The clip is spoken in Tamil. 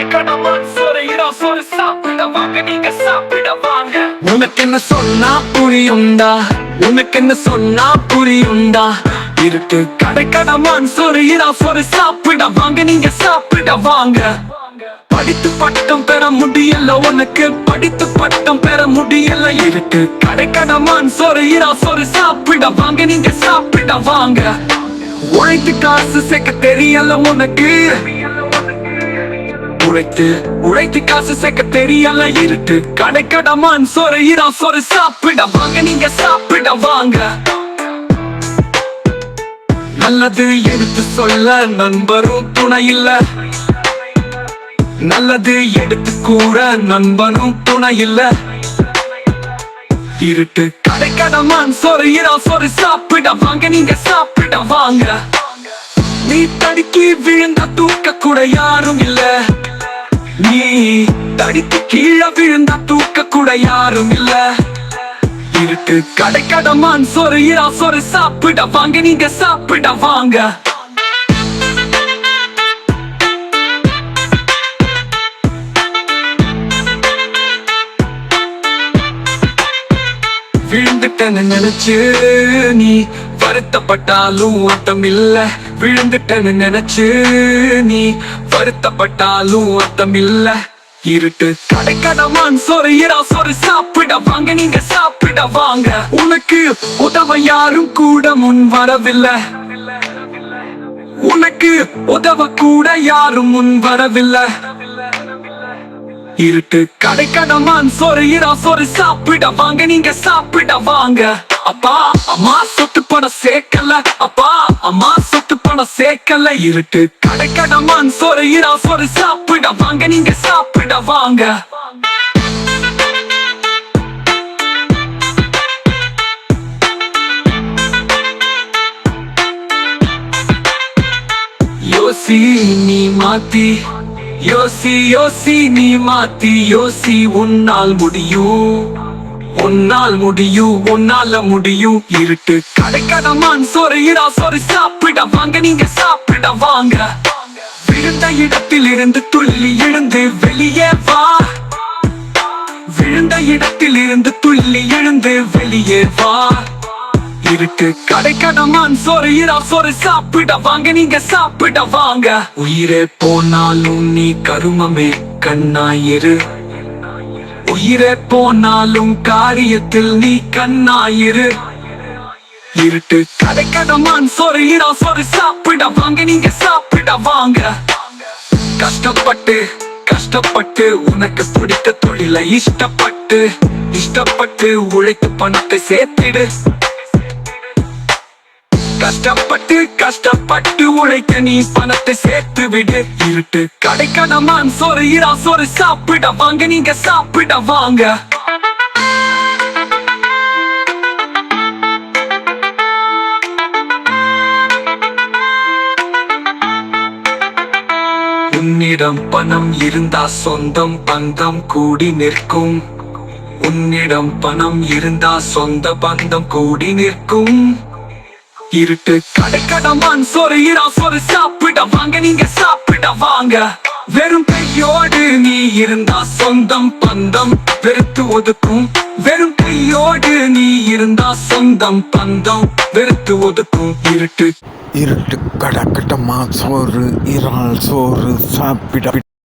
கடைக்கடமா சோறு இரா சோறு சாப்பிட வாங்க நீங்க சாப்பிட வாங்க உனக்கு என்ன சொன்னா புரியுண்டா உனக்கு என்ன சொன்னா புரியுண்டா இருக்கு கடைக்கடமான் சோறு இரா சோறு சாப்பிட வாங்க நீங்க சாப்பிட வாங்க. படித்து பட்டம் பெற முடியல உனக்கு படித்து பட்டம் பெற முடியல. இருக்கு கடைக்கடமான் சோறு இரா சோறு சாப்பிட வாங்க நீங்க சாப்பிட வாங்க. உழைத்து காசு சேர்க்க தெரியல உனக்கு. உழைத்து உழைத்து காசு சேர்க்க தெரியல இருட்டு. கடைக்கடமான் சொர இரா சொர சாப்பிட வாங்க நீங்க சாப்பிட வாங்க. நல்லது எடுத்து சொல்ல நண்பரும் துணை இல்ல. நல்லது எடுத்து கூற நண்பனும் துணை இல்ல. இருட்டு கடைக்கடமான் சொர ஈரா சொர சாப்பிட வாங்க நீங்க சாப்பிட வாங்க. நீ தடுக்கி விழுந்த தூக்க கூட யாரும் இல்லை. நீ தடித்து கீழே விழுந்த தூக்க கூட யாரும் இல்ல. இருக்கு கடமான் சொரு இரா சொரு சாப்பிட வாங்க நீங்க சாப்பிட வாங்க. விழுந்துட்டேன்னு நினைச்சு நீ வருத்தப்பட்டாலும் அர்த்தம் இல்ல விழுந்துட்டேன்னு நினைச்சு நீ வருத்தப்பட்டாலும் அர்த்தம் இல்ல இருட்டு கடைக்கடமான் சொறையரா சொறு சாப்பிட வாங்க நீங்க சாப்பிட வாங்க. உனக்கு உதவ யாரும் கூட முன் வரவில்லை. உனக்கு உதவ கூட யாரும் முன் வரவில்லை. இருட்டு. கடைக்கடமான் சோறு ஈரா சோறு சாப்பிட வாங்க. நீங்க சாப்பிட வாங்க. அப்பா அம்மா சொத்து பணம் சேர்க்கல. அப்பா அம்மா சொத்து பணம் சேர்க்கல. இருட்டு. கடைக்கடமான் சோறு ஈரா சோறு சாப்பிட வாங்க. நீங்க சாப்பிட வாங்க. யோசி நீ மாத்தி. யோசி யோசி நீ மாத்தி யோசி உன்னால் முடியும் உன்னால் முடியும் உன்னால முடியும் இருட்டு கடைக்கடமான் சொறையிடா சொறி சாப்பிட வாங்க நீங்க சாப்பிட வாங்க. விழுந்த இடத்தில் இருந்து துள்ளி எழுந்து வெளியே வா. விழுந்த இடத்தில் இருந்து துள்ளி எழுந்து வெளியே வா. இருக்கு. கடைக்கடமான் சோறு இரா சோறு சாப்பிட வாங்க. நீங்க சாப்பிட வாங்க. உயிரே போனாலும் நீ கருமமே கண்ணாயிரு. உயிரே போனாலும் காரியத்தில் நீ கண்ணாயிரு. இருட்டு. கடைக்கடமான் சோறு இரா சோறு சாப்பிட வாங்க. நீங்க சாப்பிட வாங்க. கஷ்டப்பட்டு கஷ்டப்பட்டு உனக்கு பிடித்த தொழிலை இஷ்டப்பட்டு இஷ்டப்பட்டு உழைத்து பணத்தை சேர்த்திடு. கஷ்டப்பட்டு கஷ்டப்பட்டு உழைக்க நீ பணத்தை சேர்த்து விடு. இருட்டு கடைக்கடமான் சோறு இரா சோறு சாப்பிட வாங்க நீங்க சாப்பிட வாங்க. உன்னிடம் பணம் இருந்தா சொந்தம் பந்தம் கூடி நிற்கும். உன்னிடம் பணம் இருந்தா சொந்த பந்தம் கூடி நிற்கும். இருட்டு கடைக்கடமான் சோறு சொரு சாப்பிட வாங்க நீங்க சாப்பிட வாங்க. வெறும் கையோடு நீ இருந்தா சொந்தம் பந்தம் வெறுத்து ஒதுக்கும். வெறும் கையோடு நீ இருந்தா சொந்தம் பந்தம் வெறுத்து ஒதுக்கும். இருட்டு. இருட்டு கடக்கட்டமா சோறு இறால் சோறு சாப்பிட